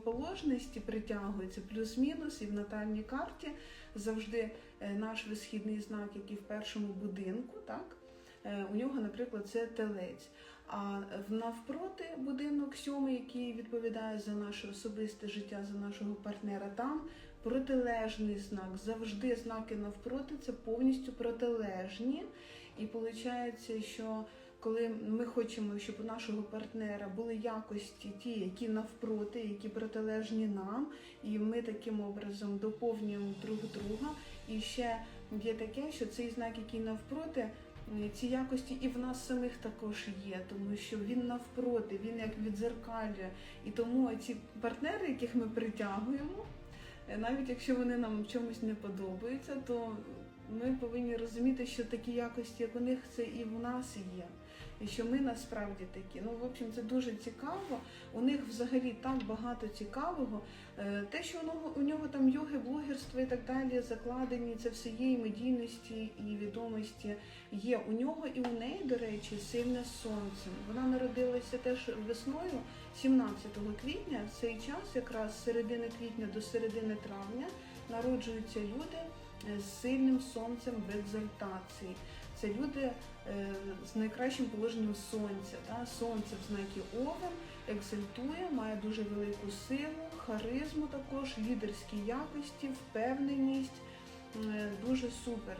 противоположності притягуються плюс-мінус, і в натальній карті завжди е, наш висхідний знак, який в першому будинку, так? Е, У нього, наприклад, це телець. А навпроти будинок сьомий, який відповідає за наше особисте життя, за нашого партнера, там протилежний знак. Завжди знаки навпроти це повністю протилежні. І виходить, що коли ми хочемо, щоб у нашого партнера були якості ті, які навпроти, які протилежні нам, і ми таким образом доповнюємо друг друга. І ще є таке, що цей знак, який навпроти, ці якості і в нас самих також є, тому що він навпроти, він як відзеркалює. І тому ці партнери, яких ми притягуємо, е, навіть якщо вони нам чомусь не подобаються, то ми повинні розуміти, що такі якості, як у них, це і в нас є. І що ми насправді такі. Ну, в общем, це дуже цікаво. У них взагалі так багато цікавого. Е, Те, що у нього, у нього там йоги, блогерство і так далі закладені, це все є і медійності, і відомості є у нього і у неї, до речі, сильне сонце. Вона народилася теж весною, 17 квітня. В цей час, якраз з середини квітня до середини травня, народжуються люди з сильним сонцем в екзальтації. Це люди е, з найкращим положенням сонця. Да? Сонце в знакі Овен екзальтує, має дуже велику силу, харизму також, лідерські якості, впевненість. Е, Дуже супер.